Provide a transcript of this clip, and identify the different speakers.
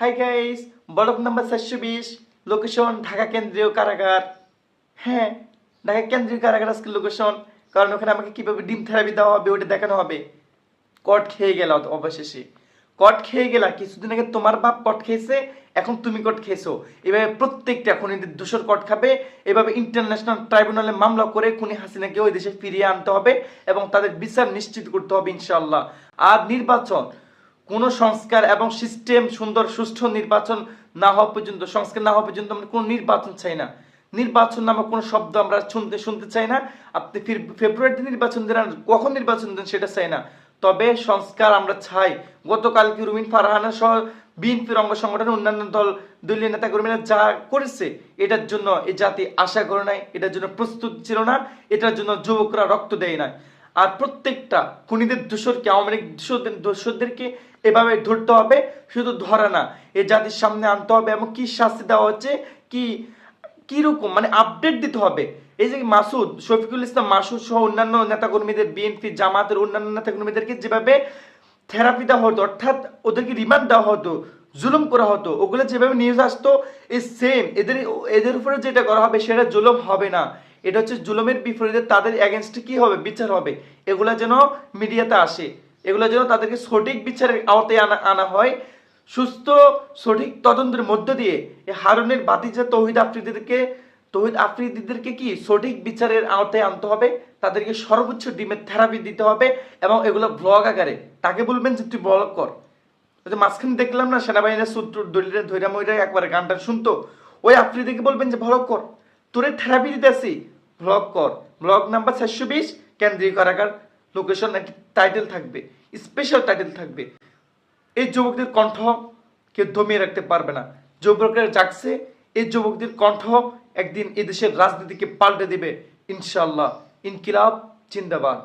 Speaker 1: Hi guys block number চারশো বিশ location Dhaka কেন্দ্রীয় কারাগার। হ্যাঁ ঢাকা কেন্দ্রীয় কারাগার আজকে লোকেশন কারণ ওখানে আমাকে কীভাবে ডিম থেরাপি দেওয়া হবে, ওটা দেখানো হবে। কট খেয়ে গেল অবশেষে। কট খেয়ে গেলা, কিছুদিন আগে তোমার বাপ কট খেয়েছে, এখন তুমি কট খেয়েছো। এভাবে প্রত্যেকটা খুনিদের দোষর কট খাবে, এভাবে ইন্টারন্যাশনাল ট্রাইব্যুনালে মামলা করে খুনি হাসিনাকে ওই দেশে ফিরিয়ে আনতে হবে এবং তাদের বিচার নিশ্চিত করতে হবে ইনশাল্লাহ আর নির্বাচন কোনো সংস্কার এবং সিস্টেম সুন্দর, সুষ্ঠু নির্বাচন না হওয়া পর্যন্ত, সংস্কার না হওয়া পর্যন্ত আমরা কোনো নির্বাচন চাই না। নির্বাচন নামক কোনো শব্দ আমরা শুনতে শুনতে চাই না। আপনি ফেব্রুয়ারিতে নির্বাচন দেন কখন নির্বাচন দেন সেটা চাই না। তবে সংস্কার আমরা চাই। গতকালকে রুমিন ফারহানা সহ বিএনপির অঙ্গ সংগঠনের অন্যান্য দল, দলীয় নেতা কর্মীরা যা করেছে, এটার জন্য এই জাতি আশা করে নাই, এটার জন্য প্রস্তুত ছিল না, এটার জন্য যুবকরা রক্ত দেয় না আর প্রত্যেকটা খুনিদের দোষরকে, আওয়ামী লীগ দোষরদের এভাবে ধরতে হবে, শুধু ধরা না, এ জাতির সামনে আনতে হবে এবং কি শাস্তি দেওয়া হচ্ছে, কি, কীরকম মানে আপডেট দিতে হবে। এই যে মাসুদ, শফিকুল ইসলাম, মাসুদ সহ অন্যান্য নেতাকর্মীদের, বিএনপি, জামাতের অন্যান্য নেতাকর্মীদেরকে যেভাবে থেরাপি দেওয়া হতো, অর্থাৎ ওদেরকে রিমান্ড দেওয়া হতো, জুলুম করা হতো, ওগুলো যেভাবে নিউজ আসতো এই সেম এদের এদের উপরে যেটা করা হবে, সেটা জুলুম হবে না। এটা হচ্ছে জুলুমের বিপরীতে তাদের এগেনস্টে কি হবে? বিচার হবে। এগুলা যেন মিডিয়াতে আসে। এগুলো যেন তাদেরকে সঠিক বিচারের আওতায় আনা আনা হয়। সুস্থ, সঠিক তদন্তের মধ্য দিয়ে এই হারুনের বাতিজা তৌহিদ আফ্রিদিদেরকে তৌহিদ আফ্রিদিদেরকে কি সঠিক বিচারের আওতায় আনতে হবে? তাদেরকে সর্বোচ্চ ডিমের থেরাপি দিতে হবে এবং এগুলো ব্লগ আকারে। তাকে বলবেন যে, তুই ব্লগ কর। মাঝখানে দেখলাম না, সেনাবাহিনীর সূত্র দলিলের ধৈরা মইরা একবারে গানটা শুনতো। ওই আফ্রিদিকে বলবেন যে ব্লগ কর। তোরে থেরাপি দিতে আসি ব্লগ কর। ব্লগ নাম্বার চারশো বিশ, কেন্দ্রীয় কারাগার লোকেশন একটি টাইটেল থাকবে স্পেশাল টাইটেল থাকবে। এই যুবকদের কণ্ঠ কেউ দমিয়ে রাখতে পারবে না। যুবকরা জাগছে, এই যুবকদের কণ্ঠ একদিন এদেশের রাজনীতিকে পাল্টে দেবে ইনশাল্লাহ ইনকিলাব, জিন্দাবাদ।